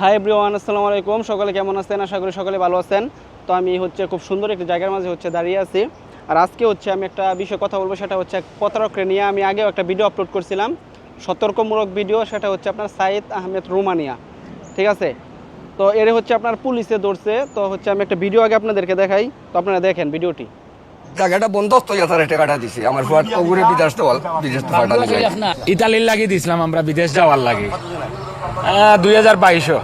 Hi everyone আসসালামু আলাইকুম। সকলে কেমন আছেন? আশা করি সকলে ভালো আছেন। তো আমি হচ্ছে খুব সুন্দর একটি জায়গার মাঝে হচ্ছে দাঁড়িয়ে আছি। আর আজকে হচ্ছে আমি একটা বিষয়ে কথা বলব সেটা হচ্ছে প্রতারককে নিয়ে আমি আগেও একটা ভিডিও আপলোড করছিলাম। সতর্কমূলক ভিডিও সেটা হচ্ছে আপনার সাইদ আহমেদ রোমানিয়া। ঠিক আছে? তো এর হচ্ছে আপনার পুলিশে ধরছে। তো হচ্ছে আমি একটা ভিডিও আগে আপনাদেরকে দেখাই। তো আপনারা দেখেন ভিডিওটি। জায়গাটা বন্ধস্ত যাতারে টাকাটা দিছি। আমার ফুয়াট ওগুরে বিদেশ তো বিদেশ তো ইতালির লাগিয়ে দিছিলাম আমরা বিদেশ যাওয়ার লাগে। দুই হাজার বাইশও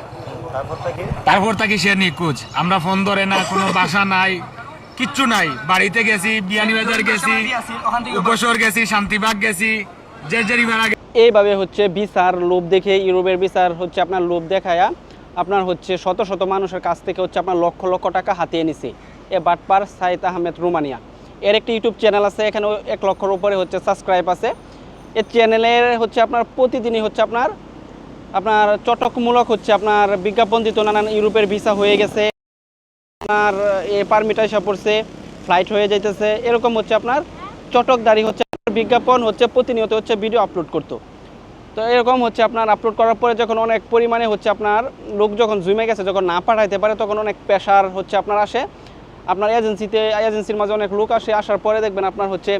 তারপর থাকি সে নিখোঁজ? আমরা ফোন ধরে না কোনো বাসা নাই কিচ্ছু নাই। বাড়িতে গেছি বিয়ানীবাজার গেছি উপসর গেছি শান্তিবাগ গেছি যে এইভাবে হচ্ছে বিচার লোভ দেখে ইউরোপের বিচার হচ্ছে আপনার লোভ দেখায়া আপনার হচ্ছে শত শত মানুষের কাছ থেকে হচ্ছে আপনার লক্ষ লক্ষ টাকা হাতিয়ে নিছে। এ বাটপার সাইদ আহমেদ রোমানিয়া। এর একটি ইউটিউব চ্যানেল আছে এখানে এক লক্ষর উপরে হচ্ছে সাবস্ক্রাইব আছে। এই চ্যানেলের হচ্ছে আপনার প্রতিদিনই হচ্ছে আপনার আপনার চটকমূলক হচ্ছে আপনার বিজ্ঞাপন দিত, নানান ইউরোপের ভিসা হয়ে গেছে, আপনার, এ পারমিট এসে পড়ছে, ফ্লাইট হয়ে যাইতেছে, এরকম হচ্ছে আপনার চটকদারি হচ্ছে, বিজ্ঞাপন হচ্ছে, প্রতিনিয়ত হচ্ছে ভিডিও আপলোড করতো। তো এরকম হচ্ছে আপনার আপলোড করার পরে যখন অনেক পরিমাণে হচ্ছে আপনার লোক যখন জুমে গেছে, যখন না পাঠাইতে পারে, তখন অনেক প্রেশার হচ্ছে আপনার আসে। আপনার এজেন্সিতে, এজেন্সির মাঝে অনেক লোক আসে, আসার পরে দেখবেন আপনার হচ্ছে,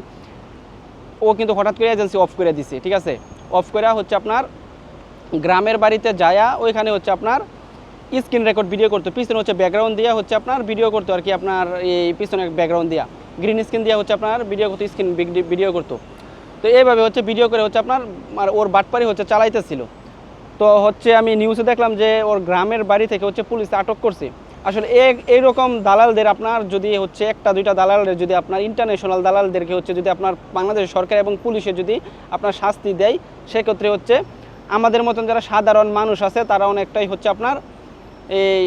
ও কিন্তু হঠাৎ করে এজেন্সি অফ করে দিছে, ঠিক আছে? অফ করে হচ্ছে আপনার গ্রামের বাড়িতে যায়া ওইখানে হচ্ছে আপনার স্ক্রিন রেকর্ড ভিডিও করতো। পিছনে হচ্ছে ব্যাকগ্রাউন্ড দিয়ে হচ্ছে আপনার ভিডিও করতো আর কি, আপনার এই পিছনে ব্যাকগ্রাউন্ড দিয়া। গ্রিন স্ক্রিন দিয়ে হচ্ছে আপনার ভিডিও করতো স্ক্রিন ভিডিও করতো। তো এইভাবে হচ্ছে ভিডিও করে হচ্ছে আপনার, আর ওর বাটপারি হচ্ছে চালাইতেছিল। তো হচ্ছে আমি নিউজে দেখলাম যে ওর গ্রামের বাড়ি থেকে হচ্ছে পুলিশ আটক করছে। আসলে এই- এইরকম দালালদের আপনার যদি হচ্ছে একটা, দুইটা দালালদের যদি আপনার ইন্টারন্যাশনাল দালালদেরকে হচ্ছে যদি আপনার বাংলাদেশ সরকার এবং পুলিশে যদি আপনার শাস্তি দেয়, সেক্ষেত্রে হচ্ছে আমাদের মতন যারা সাধারণ মানুষ আছে, তারা অনেকটাই হচ্ছে আপনার এই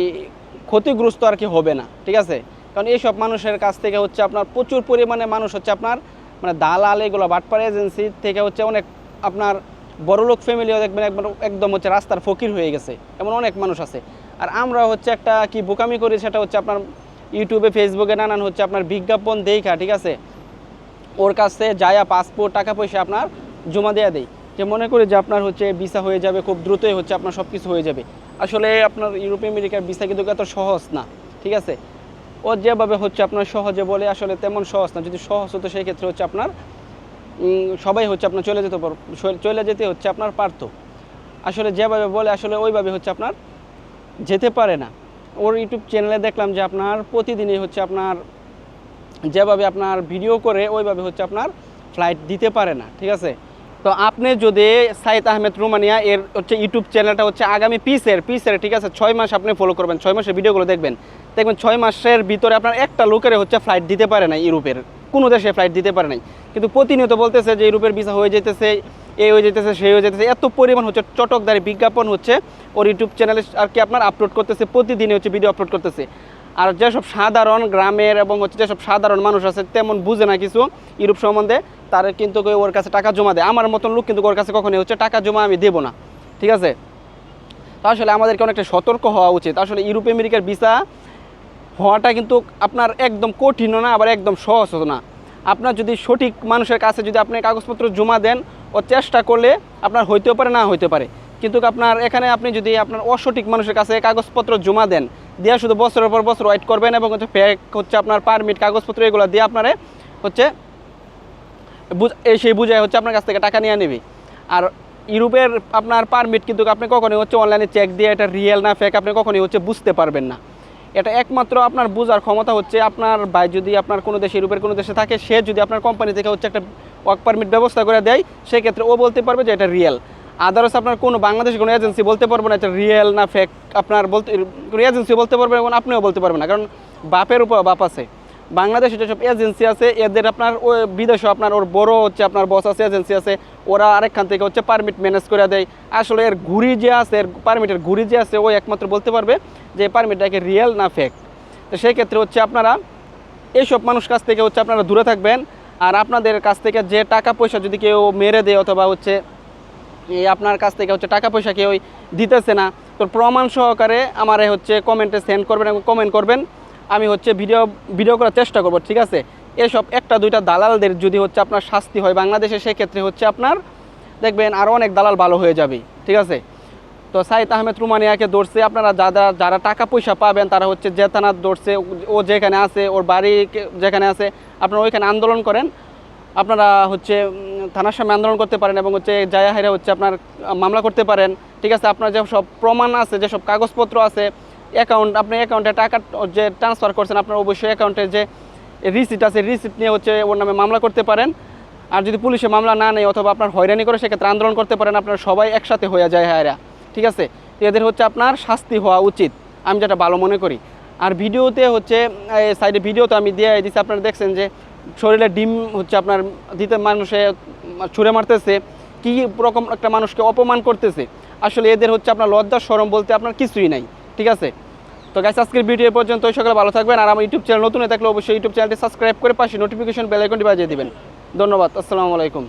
ক্ষতিগ্রস্ত আর কি হবে না, ঠিক আছে? কারণ এইসব মানুষের কাছ থেকে হচ্ছে আপনার প্রচুর পরিমাণে মানুষ হচ্ছে আপনার মানে দালাল এগুলো বাটপার এজেন্সি থেকে হচ্ছে অনেক আপনার বড়লোক ফ্যামিলিও দেখবেন একবার একদম হচ্ছে রাস্তার ফকির হয়ে গেছে, এমন অনেক মানুষ আছে। আর আমরা হচ্ছে একটা কি বোকামি করি সেটা হচ্ছে আপনার ইউটিউবে ফেসবুকে নানান হচ্ছে আপনার বিজ্ঞাপন দেখা ঠিক আছে? ওর কাছে যায়া পাসপোর্ট টাকা পয়সা আপনার জমা দেওয়া দেয় যে মনে করি যে আপনার হচ্ছে ভিসা হয়ে যাবে, খুব দ্রুতই হচ্ছে আপনার সব কিছু হয়ে যাবে। আসলে আপনার ইউরোপ আমেরিকার ভিসা কিন্তু এত সহজ না, ঠিক আছে? ও যেভাবে হচ্ছে আপনার সহজে বলে, আসলে তেমন সহজ না। যদি সহজ হতো সেই ক্ষেত্রে হচ্ছে আপনার সবাই হচ্ছে আপনার চলে যেতে চলে যেতে হচ্ছে আপনার পারতো। আসলে যেভাবে বলে, আসলে ওইভাবে হচ্ছে আপনার যেতে পারে না। ওর ইউটিউব চ্যানেলে দেখলাম যে আপনার প্রতিদিনই হচ্ছে আপনার, যেভাবে আপনার ভিডিও করে, ওইভাবে হচ্ছে আপনার ফ্লাইট দিতে পারে না, ঠিক আছে? তো আপনি যদি সাইদ আহমেদ রুমানিয়া এর হচ্ছে ইউটিউব চ্যানেলটা হচ্ছে আগামী পিসের পিসের, ঠিক আছে? ছয় মাস আপনি ফলো করবেন, ছয় মাসের ভিডিওগুলো দেখবেন। দেখবেন ছয় মাসের ভিতরে আপনার একটা লোকের হচ্ছে ফ্লাইট দিতে পারে না ইউরোপের। কোনো দেশে ফ্লাইট দিতে পারে নাই। কিন্তু প্রতিনিয়ত বলতেছে যে ইউরোপের ভিসা হয়ে যেতেছে এই হয়ে যেতেছে সেই হয়ে যেতেছে এত পরিমাণ হচ্ছে চটকদারি বিজ্ঞাপন হচ্ছে ওর ইউটিউব চ্যানেলে আর কি আপনার আপলোড করতেছে, প্রতিদিনই হচ্ছে ভিডিও আপলোড করতেছে। আর যেসব সাধারণ গ্রামের এবং হচ্ছে যেসব সাধারণ মানুষ আছে, তেমন বুঝে না কিছু ইউরোপ সম্বন্ধে। তারা কিন্তু ওর কাছে টাকা জমা দেয়। আমার মতন লোক কিন্তু ওর কাছে কখনোই হচ্ছে টাকা জমা আমি দেবো না। ঠিক আছে? আসলে আমাদেরকে অনেকটা সতর্ক হওয়া উচিত। আসলে ইউরোপ আমেরিকার ভিসা হওয়াটা কিন্তু আপনার একদম কঠিনও না, আবার একদম সহজও না। আপনার যদি সঠিক মানুষের কাছে যদি আপনি কাগজপত্র জমা দেন, ও চেষ্টা করলে আপনার হইতেও পারে, না হইতে পারে। কিন্তু আপনার এখানে আপনি যদি আপনার অসঠিক মানুষের কাছে কাগজপত্র জমা দেন, দিয়ে শুধু বছরের পর বছর ওয়েট করবেন এবং হচ্ছে ফেক হচ্ছে আপনার পারমিট কাগজপত্র এগুলো দিয়ে আপনারে হচ্ছে এই সেই বুঝায় হচ্ছে আপনার কাছ থেকে টাকা নিয়ে নেবে। আর ইউরোপের আপনার পারমিট কিন্তু আপনি কখনোই হচ্ছে অনলাইনে চেক দিয়ে এটা রিয়েল না ফেক আপনি কখনোই হচ্ছে বুঝতে পারবেন না। এটা একমাত্র আপনার বোঝার ক্ষমতা হচ্ছে আপনার ভাই যদি আপনার কোনো দেশে, ইউরোপের কোনো দেশে থাকে, সে যদি আপনার কোম্পানি থেকে হচ্ছে একটা ওয়ার্ক পারমিট ব্যবস্থা করে দেয়, সেক্ষেত্রে ও বলতে পারবে যে এটা রিয়েল আদারস আপনার কোনো বাংলাদেশে কোনো এজেন্সি বলতে পারবে না, এটা রিয়েল না ফেক আপনার বলতে কোনো এজেন্সি বলতে পারবে এবং আপনিও বলতে পারবেন না, কারণ বাপের উপর বাপ আছে। বাংলাদেশে যেসব এজেন্সি আছে, এদের আপনার ও বিদেশে আপনার ওর বড় হচ্ছে, আপনার বস আছে এজেন্সি আছে, ওরা আরেকখান থেকে হচ্ছে পারমিট ম্যানেজ করে দেয়। আসলে এর ঘুরি যে আছে, এর পারমিটের ঘুরি যে আছে, ও একমাত্র বলতে পারবে যে পারমিটটাকে রিয়েল না ফেক তো সেই ক্ষেত্রে হচ্ছে আপনারা এইসব মানুষ কাছ থেকে হচ্ছে আপনারা দূরে থাকবেন। আর আপনাদের কাছ থেকে যে টাকা পয়সা যদি কেউ মেরে দেয় অথবা হচ্ছে আপনার কাছ থেকে হচ্ছে টাকা পয়সা কেউ দিতেছে না। তো প্রমাণ সহকারে আমারে হচ্ছে কমেন্টে সেন্ড করবেন এবং কমেন্ট করবেন। আমি হচ্ছে ভিডিও ভিডিও করার চেষ্টা করব, ঠিক আছে? এসব একটা, দুইটা দালালদের যদি হচ্ছে আপনার শাস্তি হয় বাংলাদেশে, সেক্ষেত্রে হচ্ছে আপনার, দেখবেন আরও অনেক দালাল ভালো হয়ে যাবে, ঠিক আছে? তো সাইদ আহমেদ রুমানিয়াকে ধরছে, আপনারা যারা যারা টাকা পয়সা পাবেন, তারা হচ্ছে থানার ধরছে, ও যেখানে আছে, ওর বাড়ি যেখানে আছে, আপনারা ওইখানে আন্দোলন করেন। আপনারা হচ্ছে থানার সামনে আন্দোলন করতে পারেন এবং হচ্ছে জায়া হাইরা হচ্ছে আপনার মামলা করতে পারেন। ঠিক আছে, আপনার যে সব প্রমাণ আছে যেসব কাগজপত্র আছে অ্যাকাউন্ট আপনি অ্যাকাউন্টে টাকা যে ট্রান্সফার করছেন, আপনার অবশ্যই অ্যাকাউন্টে যে রিসিপ্ট আছে রিসিট নিয়ে হচ্ছে ওর নামে মামলা করতে পারেন। আর যদি পুলিশে মামলা না নেয় অথবা আপনার হয়রানি করে, সেক্ষেত্রে আন্দোলন করতে পারেন, আপনারা সবাই একসাথে হয়ে যায় হায়রা ঠিক আছে? এদের হচ্ছে আপনার শাস্তি হওয়া উচিত। আমি যেটা ভালো মনে করি। আর ভিডিওতে হচ্ছে সাইডে ভিডিওতে আমি দিয়ে দিচ্ছি আপনারা দেখছেন যে শরীরে ডিম হচ্ছে আপনার দিতে মানুষে ছুঁড়ে মারতেছে, কী রকম একটা মানুষকে অপমান করতেছে। আসলে এদের হচ্ছে আপনার লজ্জা সরম বলতে আপনার কিছুই নাই, ঠিক আছে? তো গাইস আজকের ভিডিও পর্যন্ত ওই সকালে ভালো থাকবেন, আর আমার ইউটিউব চ্যানেল নতুন থাকলে অবশ্যই ইউটিউব চ্যানেলটি সাবস্ক্রাইব করে পাশে নোটিফিকেশন বেল আইকনটি বাজিয়ে দেবেন। ধন্যবাদ, আসসালামু আলাইকুম।